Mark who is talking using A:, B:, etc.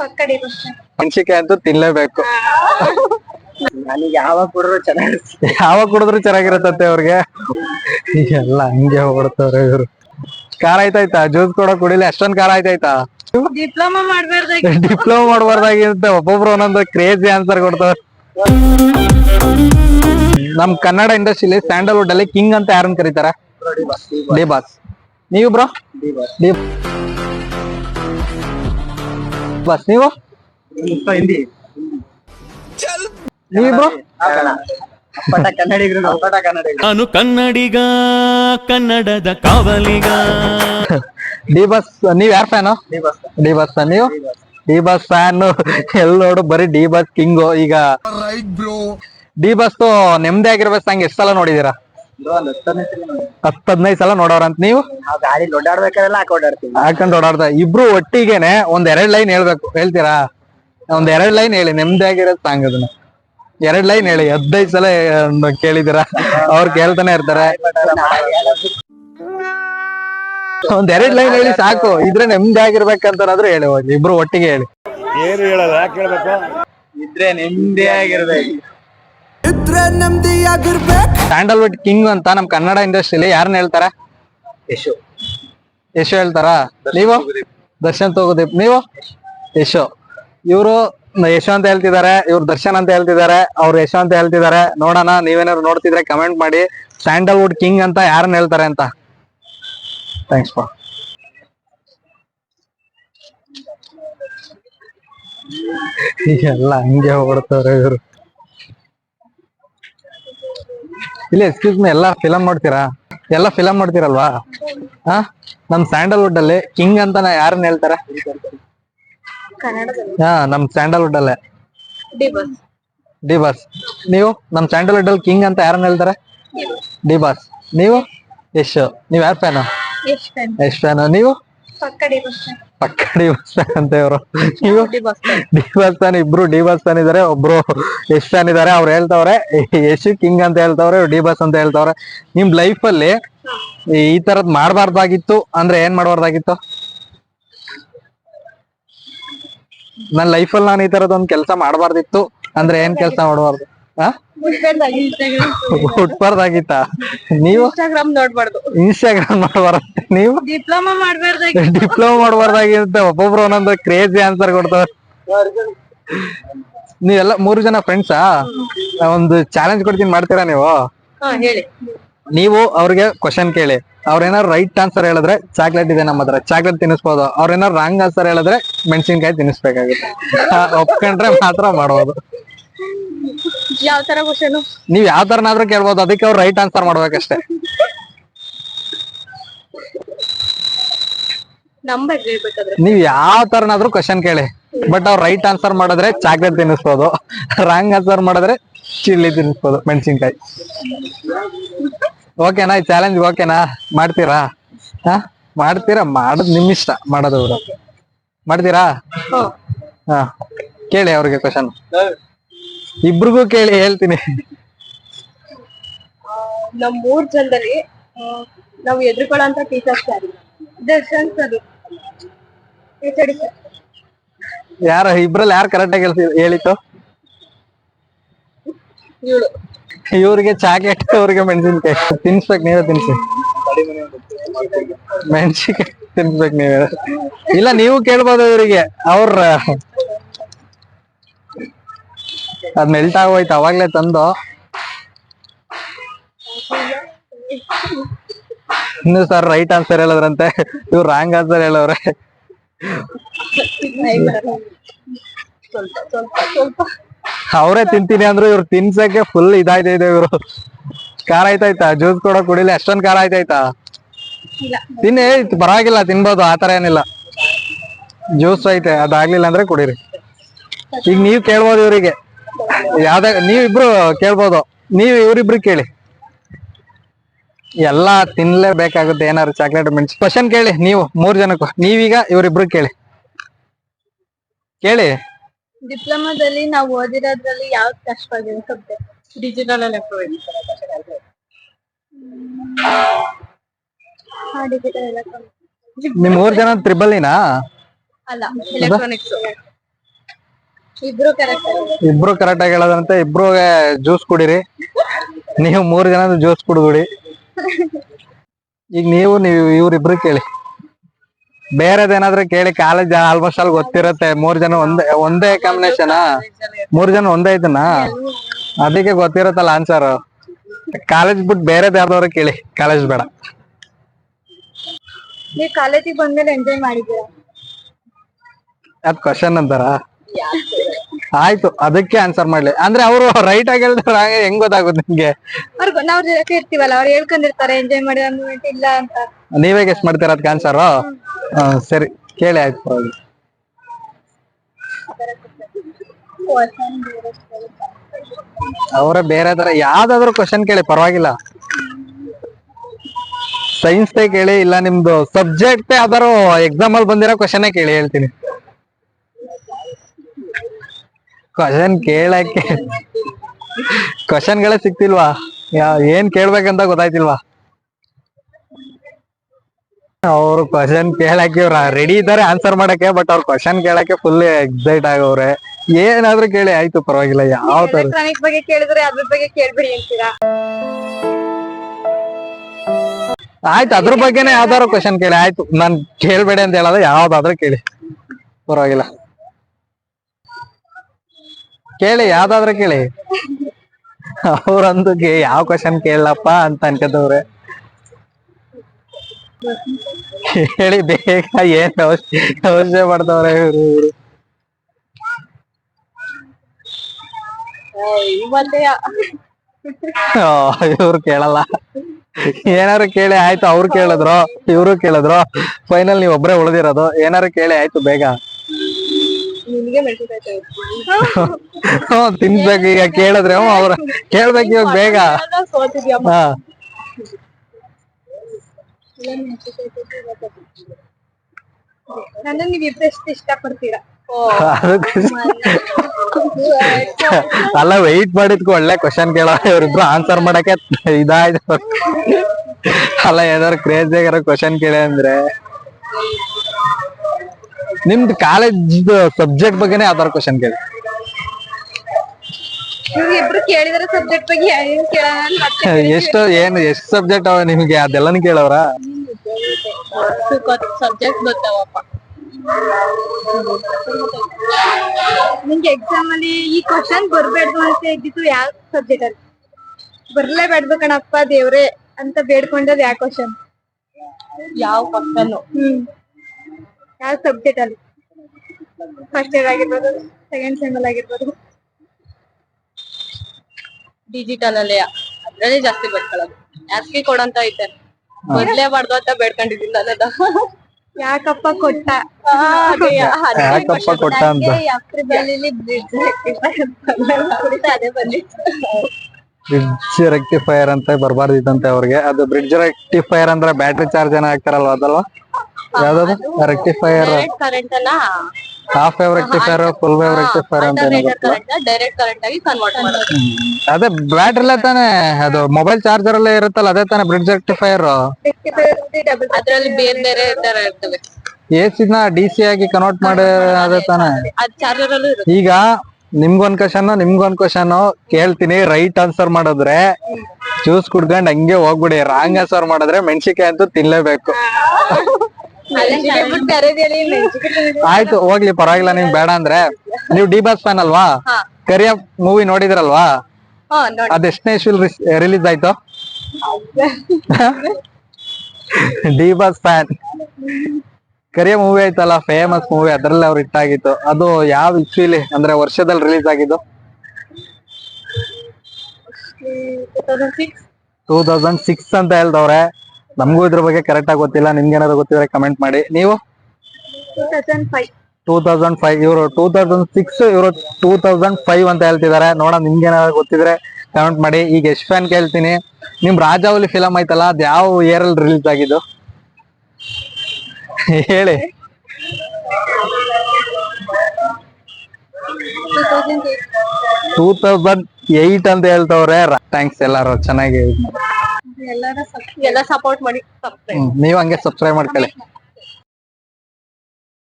A: Bus
B: ಮೆಣಸಿನ್ಕಾಯಿ ಅಂತೂ ತಿನ್ಲೇಬೇಕು.
C: ನನಗೆ ಯಾವಾಗ ಕುಡಿದ್ರು ಚೆನ್ನಾಗಿರುತ್ತೆ.
B: ಯಾವಾಗ ಕುಡಿದ್ರು ಚೆನ್ನಾಗಿರತ್ತಂತೆ ಅವ್ರಿಗೆ? ಎಲ್ಲ ಹಂಗೆ ಹೊಡ್ತಾರೆ ಇವ್ರು. ಖಾರ ಆಯ್ತಾಯ್ತಾ? ಜ್ಯೂಸ್ ಕೂಡ ಕುಡಿಲಿ. ಅಷ್ಟೊಂದ್ ಖಾರ ಆಯ್ತಾಯ್ತಾ?
A: ಡಿಪ್ಲೊಮಾ ಮಾಡ್ಬಾರ್ದಾಗ.
B: ಡಿಪ್ಲೊಮಾ ಮಾಡ್ಬಾರ್ದಾಗಿರುತ್ತೆ. ಒಬ್ಬೊಬ್ರು ಒಂದೊಂದು ಕ್ರೇಜಿ ಆನ್ಸರ್ ಕೊಡ್ತಾರೆ. ನಮ್ ಕನ್ನಡ ಇಂಡಸ್ಟ್ರಿಲಿ ಸ್ಯಾಂಡಲ್ವುಡ್ ಅಲ್ಲಿ ಕಿಂಗ್ ಅಂತ ಯಾರನ್ನ ಕರೀತಾರೆ? D boss. ನೀವು ಬ್ರೋ ಡಿ ಬಾಸ್ ನೀವು?
C: ಹಿಂದಿ. ಅಪ್ಪಟ ಕನ್ನಡಿಗರು ಅಪ್ಪಟ ಕನ್ನಡಿಗರು.
D: ನಾನು ಕನ್ನಡಿಗ ಕನ್ನಡದ ಕಾವಲಿಗ.
B: ಡಿ ಬಸ್ ನೀವ್ ಯಾರ್ fan?
C: D boss
B: D boss fan ನೀವು? D boss fan. ಎಲ್ ನೋಡು ಬರೀ ಡಿ ಬಸ್ ಕಿಂಗು. ಈಗ ಡಿ ಬಸ್ ನೆಮ್ಮದಿ ಆಗಿರ್ಬೇಕು ಹಂಗೆ ಎಷ್ಟ್ ಸಲ ನೋಡಿದೀರಾ?
C: ಒಂದು ಹತ್ತನೇ ಸಲ ನೋಡಿ.
B: ಹತ್ ಹದಿನೈದು ಸಲ ನೋಡೋರಂತ. ನೀವು?
C: ಆ ಗಾಡಿ ಓಡಾಡ್ಬೇಕಾರೆಲ್ಲ ಹಾಕಿ ಓಡಾಡ್ತೀವಿ.
B: ಹಾಕೊಂಡ್ ಓಡಾಡ್ದ ಇಬ್ರು ಒಟ್ಟಿಗೆನೆ ಒಂದ್ ಎರಡ್ ಲೈನ್ ಹೇಳ್ಬೇಕು. ಹೇಳ್ತೀರಾ? ಒಂದ್ ಎರಡ್ ಲೈನ್ ಹೇಳಿ ನೆಮ್ಮದಿ ಆಗಿರೋದ್ ಸಾಂಗ್ ಅದನ್ನ. ಎರಡ್ ಲೈನ್ ಹೇಳಿ ಹದಿನೈದು ಸಲ ಕೇಳಿದಿರ ಕೇಳಿದಿರಾ? ಅವ್ರು ಕೇಳ್ತಾನೆ ಇರ್ತಾರೆ. ಒಂದ್ ಎರಡ್ ಲೈನ್ ಹೇಳಿ ಸಾಕು. ಇದ್ರೆ ನೆಮ್ಮದಿ ಆಗಿರ್ಬೇಕಂತಾರಾದ್ರೂ ಹೇಳಿ ಹೋಗಿ. ಇಬ್ರು ಒಟ್ಟಿಗೆ ಹೇಳಿ.
C: ಇದ್ರೆ ನೆಮ್ಮದಿಯಾಗಿರ್ಬೇಕು.
B: ಸ್ಯಾಂಡಲ್ವುಡ್ ಕಿಂಗ್ ಅಂತ ನಮ್ ಕನ್ನಡ ಇಂಡಸ್ಟ್ರಿಲಿ ಯಾರನ್ನ ಹೇಳ್ತಾರೆ?
C: ಯಶು.
B: ಯಶು ಹೇಳ್ತಾರಾ? ನೀವು? ದರ್ಶನ್ ತಗೋದೀಪ್. ನೀವು? ಯಶು. ಇವರು ಯಶು ಅಂತ ಹೇಳ್ತಿದ್ದಾರೆ ಇವ್ರು ದರ್ಶನ್ ಅಂತ ಹೇಳ್ತಿದ್ದಾರೆ ಅವ್ರು ಯಶು ಅಂತ ಹೇಳ್ತಿದ್ದಾರೆ. ನೋಡೋಣ ನೀವೇನಾದ್ರು ನೋಡ್ತಿದ್ರೆ ಕಮೆಂಟ್ ಮಾಡಿ. ಸ್ಯಾಂಡಲ್ವುಡ್ ಕಿಂಗ್ ಅಂತ ಯಾರನ್ನ ಹೇಳ್ತಾರೆ ಅಂತ. ಥ್ಯಾಂಕ್ಸ್ ಪಾ. ಎಲ್ಲ ಹಂಗೆ ಹೊಡ್ತಾರೆ ಇವರು. ಇಲ್ಲ ಎಕ್ಸ್ಕ್ಯೂಸ್ ಮಿ ಎಲ್ಲ ಫಿಲಂ ನೋಡ್ತೀರಾ? ಎಲ್ಲ ಫಿಲಂ ನೋಡ್ತೀರಲ್ವಾ? ಹಾ ನಮ್ ಸ್ಯಾಂಡಲ್ವುಡ್ ಅಲ್ಲಿ ಕಿಂಗ್ ಅಂತ ಯಾರನ್ನ ಹೇಳ್ತಾರೆ? ಹಾ ನಮ್ ಸ್ಯಾಂಡಲ್ವುಡ್ ಅಲ್ಲೇ
A: ಡಿ ಬಸ್
B: ನೀವು? ನಮ್ ಸ್ಯಾಂಡಲ್ವುಡ್ ಅಲ್ಲಿ ಕಿಂಗ್ ಅಂತ ಯಾರನ್ನ ಹೇಳ್ತಾರೆ? ಡಿ ಬಾಸ್ ನೀವು? ಯಶ್. ನೀವ್ ಯಾರ್ ಫ್ಯಾನ್ ಯಶ್ ಫ್ಯಾನ್ ನೀವು?
A: ಪಕ್ಕ ಡಿ ಬಸ್
B: ಸ್ಟ್ಯಾಂಡ್ ಅಂತ ಇವರು. ನೀವು
A: ಡಿ ಬಸ್
B: ಸ್ಟ್ಯಾಂಡ್ ಇಬ್ರು ಡಿ ಬಸ್ ಸ್ಟ್ಯಾಂಡ್ ಇದಾರೆ ಒಬ್ರು ಯಶ್ ಫ್ಯಾನ್ ಇದಾರೆ ಅವ್ರು ಹೇಳ್ತಾವ್ರೆ ಯಶು ಕಿಂಗ್ ಅಂತ ಹೇಳ್ತಾವ್ರೆ ಡಿ ಬಸ್ ಅಂತ ಹೇಳ್ತಾವ್ರೆ. ನಿಮ್ ಲೈಫ್ ಅಲ್ಲಿ ಈ ತರದ್ ಮಾಡಬಾರ್ದಾಗಿತ್ತು ಅಂದ್ರೆ ಏನ್ ಮಾಡಬಾರ್ದಾಗಿತ್ತು? ನನ್ ಲೈಫ್ ಅಲ್ಲಿ ನಾನು ಈ ತರದ್ ಒಂದ್ ಕೆಲಸ ಮಾಡಬಾರ್ದಿತ್ತು ಅಂದ್ರೆ ಏನ್ ಕೆಲಸ ಮಾಡಬಾರ್ದು? ಹಾ ಹುಟ್ಬಾರ್ದಾಗಿತ್ತ. ನೀವು?
A: ಇನ್ಸ್ಟಾಗ್ರಾಮ್ ನೋಡ್ಬಾರ್ದು.
B: ಇನ್ಸ್ಟಾಗ್ರಾಮ್ ನೀವು?
A: ಡಿಪ್ಲೊಮಾ ಮಾಡ್ಬಾರ್ದಾಗಿ
B: ಡಿಪ್ಲೊಮಾ ಮಾಡ್ಬಾರ್ದಾಗಿರುತ್ತೆ. ಒಬ್ಬೊಬ್ರು ಒಂದೊಂದು ಕ್ರೇಜಿ ಆನ್ಸರ್ ಕೊಡ್ತಾರೆ ನೀವೆಲ್ಲ ಮೂರು ಜನ ಫ್ರೆಂಡ್ಸಾ ಒಂದು ಚಾಲೆಂಜ್ ಕೊಡ್ತೀನಿ ಮಾಡ್ತೀರಾ ನೀವು?
A: ಹೇಳಿ.
B: ನೀವು ಅವ್ರಿಗೆ ಕ್ವಶನ್ ಕೇಳಿ. ಅವ್ರೇನಾರು ರೈಟ್ ಆನ್ಸರ್ ಹೇಳಿದ್ರೆ ಚಾಕ್ಲೇಟ್ ಇದೆ ನಮ್ಮ ಹತ್ರ. ಚಾಕ್ಲೇಟ್ ತಿನ್ನಿಸ್ಬೋದು. ಅವ್ರೇನಾರು ರಾಂಗ್ ಆನ್ಸರ್ ಹೇಳಿದ್ರೆ ಮೆಣಸಿನ್ಕಾಯಿ ತಿನ್ನಿಸ್ಬೇಕಾಗುತ್ತೆ. ಒಪ್ಕೊಂಡ್ರೆ ಮಾತ್ರ ಮಾಡ್ಬೋದು.
A: ಯಾವ ತರ ಕ್ವಶನ್
B: ನೀವ್ ಯಾವ ತರನಾದ್ರೂ ಕೇಳ್ಬೋದು ಅದಕ್ಕೆ ಅವ್ರು ರೈಟ್ ಆನ್ಸರ್ ಮಾಡ್ಬೇಕಷ್ಟೇ.
A: ಹೇಳ್ಬೇಕಾದ್ರೆ.
B: ನೀವ್ ಯಾವ ತರನಾದ್ರೂ ಕ್ವಶನ್ ಕೇಳಿ. ಬಟ್ ಅವ್ರು ರೈಟ್ ಆನ್ಸರ್ ಮಾಡಿದ್ರೆ ಚಾಕ್ಲೇಟ್ ತಿನ್ನಿಸ್ಬೋದು. ರಾಂಗ್ ಆನ್ಸರ್ ಮಾಡಿದ್ರೆ ಚಿಲ್ಲಿ ತಿನ್ನಿಸ್ಬೋದು ಮೆಣಸಿನ್ಕಾಯಿ. ಓಕೆನಾ ಈ ಚಾಲೆಂಜ್ ಓಕೆನಾ ಮಾಡ್ತೀರಾ? ಹಾ? ಮಾಡ್ತೀರಾ? ಮಾಡೋದು ನಿಮ್ ಇಷ್ಟ. ಮಾಡೋದು ಅವರು ಮಾಡ್ತೀರಾ? ಹಾ. ಕೇಳಿ ಅವ್ರಿಗೆ ಕ್ವಶನ್ ಇಬ್ರಿಗೂ ಕೇಳಿ ಹೇಳ್ತೀನಿ.
A: ನಮ್ ಮೂರ್ ಜನದಲ್ಲಿ ನಾವು ಎದುರ್ಕೊಳ್ಳೋಂತ ಟೀಚರ್ಸ್ ಯಾರು? Darshan sir H D sir
B: ಯಾರ ಇಬ್ರಲ್ಲಿ ಯಾರು ಕರೆಕ್ಟ್ ಆಗಿ ಹೇಳಿತ್ತು
A: ಇವಳು.
B: ಇವ್ರಿಗೆ ಚಾಕ್ಲೇಟ್ ಅವ್ರಿಗೆ ಮೆಣಸಿನ್ಕಾಯಿ. ತಿನ್ಸ್ಬೇಕು ನೀವೇ ತಿನ್ಸಿ. ಮೆಣಸಿನ್ಕಾಯಿ ತಿನ್ಸ್ಬೇಕು ನೀವೇ. ಇಲ್ಲ ನೀವು ಕೇಳ್ಬೋದು ಇವರಿಗೆ. ಅವ್ರ ಅದ್ ಮೆಲ್ಟ್ ಆಗೋಯ್ತು, ಅವಾಗ್ಲೇ ತಂದು. ಇನ್ನು ಸರ್ ರೈಟ್ ಆನ್ಸರ್ ಹೇಳಿದ್ರಂತೆ. ಇವ್ರು ರಾಂಗ್ ಆನ್ಸರ್
A: ಸ್ವಲ್ಪ
B: ಅವರೇ ತಿಂತೀನಿ ಅಂದ್ರು ಇವ್ರು ತಿನ್ಸಕ್ಕೆ ಫುಲ್ ಇದಾಯ್ತೈತೆ ಇವ್ರು. ಖಾರ ಆಯ್ತಾಯ್ತಾ? ಜ್ಯೂಸ್ ಕೂಡ ಕುಡಿಲಿ, ಅಷ್ಟೊಂದ್ ಖಾರ ಆಯ್ತಾಯ್ತಾ? ತಿನ್ನಿ ಇದ್ ಪರವಾಗಿಲ್ಲ, ತಿನ್ಬೋದು ಆತರ ಏನಿಲ್ಲ. ಜ್ಯೂಸ್ ಐತೆ, ಅದಾಗ್ಲಿಲ್ಲ ಅಂದ್ರೆ ಕುಡೀರಿ. ಈಗ ನೀವ್ ಕೇಳ್ಬೋದು ಇವರಿಗೆ. ಯಾವ್ದೇ ನೀವಿಬ್ರು ಕೇಳ್ಬೋದು. ನೀವ್ ಇವ್ರಿಬ್ರು ಕೇಳಿ. ಎಲ್ಲಾ ತಿನ್ಲೇಬೇಕಾಗುತ್ತೆ ಏನಾರು ಚಾಕ್ಲೇಟ್ ಮೆಣಸು ಕ್ವಶನ್ ಕೇಳಿ ನೀವು ಮೂರ್ ಜನಕ್ಕೂ. ನೀವೀಗ ಇವ್ರಿಬ್ರು ಕೇಳಿ. ಕೇಳಿ.
A: ಡಿಪ್ಲೊಮಾದಲ್ಲಿ ನಾವು ಓದಿರೋದ್ರಲ್ಲಿ ಯಾವ್ದು ಕಷ್ಟವಾಗಿದೆ ಸಬ್ಜೆಕ್ಟ್? ಡಿಜಿಟಲ್ ಎಲೆಕ್ಟ್ರಾನಿಕ್ಸ್
B: ನಿಮ್ ಮೂರ್ ಜನ ತ್ರಿಬಲ್ಲಿನಾ
A: ಅಲ್ಲ ಎಲೆಕ್ಟ್ರಾನಿಕ್ಸ್ ಇಬ್ರು ಕರೆಕ್ಟ್
B: ಆಗಿ ಹೇಳದಂತೆ ಇಬ್ರು ಜ್ಯೂಸ್ ಕುಡೀರಿ. ನೀವು ಮೂರ್ ಜನ ಜ್ಯೂಸ್ ಕುಡಿದ್ಬಿಡಿ. ಈಗ ನೀವು ನೀವು ಇವ್ರಿಬ್ರು ಕೇಳಿ. ಬೇರೆದೇನಾದ್ರೂ ಕೇಳಿ ಕಾಲೇಜ್ ಆಲ್ಮೋಸ್ಟ್ ಅಲ್ಲಿ ಗೊತ್ತಿರತ್ತೆ ಮೂರ್ ಜನ ಒಂದೇ ಒಂದೇ ಕಾಂಬಿನೇಷನ್ ಮೂರ್ ಜನ ಒಂದೇ ಐತನ ಅದಕ್ಕೆ ಗೊತ್ತಿರತ್ತಲ್ಲ ಆನ್ಸರ್ ಕಾಲೇಜ್ ಬಿಟ್ಟು ಬೇರೆ ಯಾರ್ದವ್ರ ಕೇಳಿ ಕಾಲೇಜ್ ಬೇಡ.
A: ನೀವ್ ಕಾಲೇಜಿಗೆ ಬಂದ್ಮೇಲೆ ಎಂಜಾಯ್ ಮಾಡಿದ್ದೀರಾ?
B: ಅದ್ ಕ್ವಶನ್ ಅಂತಾರ? ಆಯ್ತು ಅದಕ್ಕೆ ಆನ್ಸರ್ ಮಾಡ್ಲಿ. ಅಂದ್ರೆ ಅವರು ರೈಟ್ ಆಗಿ ಹೇಳಿದ್ರೆ ಹೆಂಗ್ ಗೊತ್ತಾಗುತ್ತೆ ನಿಮ್ಗೆ?
A: ಅವ್ರಿಗೆ ನಾವ್ ಜೊತೆ ಇರ್ತೀವಲ್ಲ ಅವ್ರು ಹೇಳ್ಕೊಂಡಿರ್ತಾರೆ ಎಂಜಾಯ್ ಮಾಡಿದ ಮೂಮೆಂಟ್ ಇಲ್ಲ ಅಂತ.
B: ನೀವೇ ಗೆಸ್ಟ್ ಮಾಡ್ತೀರ ಅದಕ್ಕೆ ಆನ್ಸರ್ ಸರಿ ಕೇಳಿ ಆಯ್ತು ಪರವಾಗಿಲ್ಲ ಅವರ ಬೇರೆ ತರ ಯಾವ್ದಾದ್ರು ಕ್ವಶನ್ ಕೇಳಿ ಪರವಾಗಿಲ್ಲ. ಸೈನ್ಸ್ ಕೇಳಿ ಇಲ್ಲ ನಿಮ್ದು ಸಬ್ಜೆಕ್ಟ್ ಯಾವ್ದಾರು ಎಕ್ಸಾಮ್ ಅಲ್ಲಿ ಬಂದಿರೋ ಕ್ವಶನ್ ಕೇಳಿ ಹೇಳ್ತೀನಿ. ಕ್ವಶನ್ ಕೇಳಕ್ಕೆ ಕ್ವಶನ್ ಗಳೇ ಸಿಕ್ತಿಲ್ವಾ? ಯಾ- ಏನ್ ಕೇಳ್ಬೇಕಂತ ಗೊತ್ತಾಯ್ತಿಲ್ವಾ? ಅವ್ರು ಕ್ವಶನ್ ಕೇಳಕ್ಕೆ ಇವ್ರ ರೆಡಿ ಇದ್ದಾರೆ ಆನ್ಸರ್ ಮಾಡಕ್ಕೆ ಬಟ್ ಅವ್ರ ಕ್ವಶನ್ ಕೇಳಕ್ಕೆ ಫುಲ್ ಎಕ್ಸೈಟ್ ಆಗವ್ರೆ. ಏನಾದ್ರೂ ಕೇಳಿ ಆಯ್ತು ಪರವಾಗಿಲ್ಲ ಯಾವ ತರ?
A: ಬಗ್ಗೆ ಕೇಳಿದ್ರೆ ಅದ್ರ ಬಗ್ಗೆ ಕೇಳ್ಬಿಡಿ ಅಂತೀರಾ?
B: ಆಯ್ತು ಅದ್ರ ಬಗ್ಗೆನೇ ಯಾವ್ದಾದ್ರು ಕ್ವಶನ್ ಕೇಳಿ ಆಯ್ತು ನಾನ್ ಕೇಳ್ಬೇಡಿ ಅಂತ ಹೇಳೋದು ಯಾವ್ದಾದ್ರು ಕೇಳಿ. ಪರವಾಗಿಲ್ಲ. ಕೇಳಿ ಯಾವ್ದಾದ್ರು ಕೇಳಿ. ಅವ್ರಂದು ಯಾವ ಕ್ವಶನ್ ಕೇಳಲಪ್ಪ ಅಂತ ಅನ್ಕೋತವ್ರೆ ಹೇಳಿ ಬೇಗ ಏನ್ ಯೋಚನೆ ಮಾಡ್ತವ್ರೆ ಇವ್ರು ಇವ್ರು. ಇವ್ರು ಕೇಳಲ್ಲ. ಏನಾರು ಕೇಳಿ ಆಯ್ತು ಅವ್ರು ಕೇಳಿದ್ರು ಇವ್ರು ಕೇಳಿದ್ರು. ಫೈನಲ್ ನೀವ್ ಒಬ್ರೇ ಉಳಿದಿರೋದು. ಏನಾರು ಕೇಳಿ ಆಯ್ತು ಬೇಗ. ತಿನ್ಬೇಕು ಈಗ ಕೇಳಿದ್ರೆ ಅವ್ರ ಕೇಳ್ಬೇಕು ಇವಾಗ ಬೇಗ. ಹಾ.
A: ನೀವು ಇಬ್ರು ಎಷ್ಟು
B: ಅಲ್ಲ. ವೆಯ್ಟ್ ಮಾಡಿದ್ಕು ಒಳ್ಳೆ ಕ್ವಶನ್ ಕೇಳ ಇವ್ರಿಬ್ರು ಆನ್ಸರ್ ಮಾಡಕ್ಕೆ ಇದಾಯ್ತು. ಅಲ್ಲ ಏನಾದ್ರು ಕ್ರೇಜ್ ಆಗಿರೋ ಕ್ವಶನ್ ಕೇಳಿ ಅಂದ್ರೆ? ನಿಮ್ದು ಕಾಲೇಜ್ ಸಬ್ಜೆಕ್ಟ್ ಬಗ್ಗೆನೇ ಯಾವ್ದಾರು ಕ್ವಶನ್ ಕೇಳಿ.
A: ಇವ್ರು ಇಬ್ರು ಕೇಳಿದ್ರೆ ಸಬ್ಜೆಕ್ಟ್ ಬಗ್ಗೆ ಏನ್ ಕೇಳೋಣ ಅಂತ ಮತ್ತೆ
B: ಎಷ್ಟು ಏನ್ ಎಷ್ಟು ಸಬ್ಜೆಕ್ಟ್ ಅವ ನಿಮ್ಗೆ? ಅದೆಲ್ಲನೂ ಕೇಳವ್ರ?
A: ಸಬ್ಜೆಕ್ಟ್ ಗೊತ್ತಾವಪ್ಪ. ನಿಂಗೆ ಎಕ್ಸಾಮ್ ಅಲ್ಲಿ ಈ ಕ್ವಶನ್ ಬರ್ಬೇಡ್ದು ಅಂತ ಇದ್ದಿತ್ತು ಯಾವ ಸಬ್ಜೆಕ್ಟ್ ಅಲ್ಲಿ? ಬರ್ಲೇಬೇಡ್ದು ಕಣಪ್ಪ ದೇವ್ರೆ ಅಂತ ಬೇಡ್ಕೊಂಡದ್ ಯಾವ ಕ್ವಶನ್ ಯಾವ ಕ್ವಶನ್ ಹ್ಮ್. ಯಾವ ಸಬ್ಜೆಕ್ಟ್ ಅಲ್ಲಿ? ಫಸ್ಟ್ ಇಯರ್ ಆಗಿರ್ಬೋದು ಸೆಕೆಂಡ್ ಸೆಮ್ ಅಲ್ಲಿ ಆಗಿರ್ಬೋದು.
E: ಡಿಜಿಟಲ್ ಅಲ್ಲೇ ಅದ್ರಲ್ಲೇ ಜಾಸ್ತಿ ಬೇಡ್ಕೊಳ್ಳೋದು ಯಾಕೆ ಕೊಡಂತ ಐತೆ. ಬರ್ಲೇಬಾರ್ದು ಅಂತ ಬೇಡ್ಕೊಂಡಿದ್ದೀನಿ ನಾನು
A: ಯಾಕಪ್ಪ ಕೊಟ್ಟ?
B: ಯಾಕಪ್ಪ ಕೊಟ್ಟ ಅಂತ.
A: ಅದೇ ಬಂದಿತ್ತು.
B: ಬ್ರಿಡ್ಜ್ ರೆಕ್ಟಿಫೈಯರ್ ಅಂತ ಬರ್ಬಾರ್ದಿತ್ತಂತೆ ಅವ್ರಿಗೆ. ಅದು ಬ್ರಿಡ್ಜ್ ರೆಕ್ಟಿಫೈಯರ್ ಅಂದ್ರೆ ಬ್ಯಾಟ್ರಿ ಚಾರ್ಜ್ ಏನೋ ಹಾಕ್ತಾರಲ್ವಾ ಅದಲ್ವಾ ಯಾವ್ದದು? ರೆಕ್ಟಿಫೈಯರ್
E: ಕರೆಂಟ್ ಅಲ್ಲ?
B: Half wave rectifier full wave rectifier ಅಂತ
E: ಡೈರೆಕ್ಟ್ ಕರೆಂಟ್ ಆಗಿ ಕನ್ವರ್ಟ್ ಮಾಡೋದು
B: ಅದೇ ಬ್ಯಾಟ್ರಿಲೇ ತಾನೆ ಅದು ಮೊಬೈಲ್ ಚಾರ್ಜರ್ ಅಲ್ಲೇ ಇರುತ್ತಲ್ಲ ಅದೇ ತಾನೇ ಬ್ರಿಡ್ಜ್ ರೆಕ್ಟಿಫೈಯರ್
E: ಅದರಲ್ಲಿ ಬೇರೆ ಬೇರೆ ತರ ಇರ್ತವೆ.
B: ಎ ನ ಡಿ ಸಿ ಆಗಿ ಕನ್ವರ್ಟ್ ಮಾಡಿ ಅದೇ ತಾನೆ.
E: ಅದ್. ಚಾರ್ಜರ್ ಅಲ್ಲೂ ಇರುತ್ತೆ.
B: ಈಗ ನಿಮ್ಗೊಂದ್ ಕ್ವಶನ್ ನಿಮ್ಗೊಂದ್ ಕ್ವಶನ್ ಕೇಳ್ತೀನಿ ರೈಟ್ ಆನ್ಸರ್ ಮಾಡಿದ್ರೆ ಜ್ಯೂಸ್ ಕುಡ್ಕೊಂಡ್ ಹಂಗೆ ಹೋಗ್ಬಿಡಿ. ರಾಂಗ್ ಆನ್ಸರ್ ಮಾಡಿದ್ರೆ ಮೆಣಸಿಕಾಯಿ ಅಂತೂ ತಿನ್ಲೇಬೇಕು. ಆಯ್ತು ಹೋಗ್ಲಿ ಪರವಾಗಿಲ್ಲ ನಿಮ್ಗೆ ಬೇಡ ಅಂದ್ರೆ. ನೀವು ಡಿ ಬಾಸ್ ಫ್ಯಾನ್ ಅಲ್ವಾ? ಕರಿಯ ಮೂವಿ ನೋಡಿದ್ರಲ್ವಾ?
E: ಹಾ ನೋಡಿ.
B: ಅದೆಷ್ಟನೇ ಶುಲ್ ರಿಲೀಸ್ ಆಯ್ತು? D boss fan Kariya movie ಆಯ್ತಲ್ಲ ಫೇಮಸ್ ಮೂವಿ ಅದ್ರಲ್ಲಿ ಅವ್ರು ಹಿಟ್ಟಾಗಿತ್ತು ಅದು ಯಾವ ಇಶ್ಯೂಲಿ ಅಂದ್ರೆ ವರ್ಷದಲ್ಲಿ ರಿಲೀಸ್ ಆಗಿದ್ದು? ಟೂ ತೌಸಂಡ್ ಸಿಕ್ಸ್ ಅಂತ ಹೇಳ್ದವ್ರೆ. ನಮಗೂ ಇದ್ರ ಬಗ್ಗೆ ಕರೆಕ್ಟ್ ಆಗಿ ಗೊತ್ತಿಲ್ಲ. ನಿಮ್ಗೆ ಏನಾದ್ರು ಗೊತ್ತಿದ್ರೆ ಕಮೆಂಟ್ ಮಾಡಿ. ನೀವು?
A: ಟೂ ತೌಸಂಡ್ ಫೈವ್
B: ಇವರು ಟೂ ತೌಸಂಡ್ ಸಿಕ್ಸ್ ಇವರು ಟೂ ತೌಸಂಡ್ ಫೈವ್ ಅಂತ ಹೇಳ್ತಿದ್ದಾರೆ. ನೋಡೋಣ ನಿಮ್ಗೆ ಏನಾದ್ರು ಗೊತ್ತಿದ್ರೆ ಕಮೆಂಟ್ ಮಾಡಿ. ಈಗ ಎಷ್ಟು ಫ್ಯಾನ್ ಕೇಳ್ತೀನಿ. ನಿಮ್ ರಾಜಾವಲಿ ಫಿಲಮ್ ಐತಲ್ಲ ಅದ್ ಯಾವ ಇಯರ್ ಅಲ್ಲಿ ರಿಲೀಸ್ ಆಗಿದ್ದು? ಹೇಳಿ. ಟೂ ತೌಸಂಡ್ ಏಯ್ಟ್ ಅಂತ ಹೇಳ್ತವ್ರೆ. ಥ್ಯಾಂಕ್ಸ್ ಎಲ್ಲಾರು ಚೆನ್ನಾಗಿ.
A: ಎಲ್ಲಾರ
E: ಎಲ್ಲಾ ಸಪೋರ್ಟ್ ಮಾಡಿ
B: ಸಬ್ಸ್ಕ್ರೈಬ್ ನೀವ್ ಹಂಗೆ ಸಬ್ಸ್ಕ್ರೈಬ್ ಮಾಡ್ಕೊಳ್ಳಿ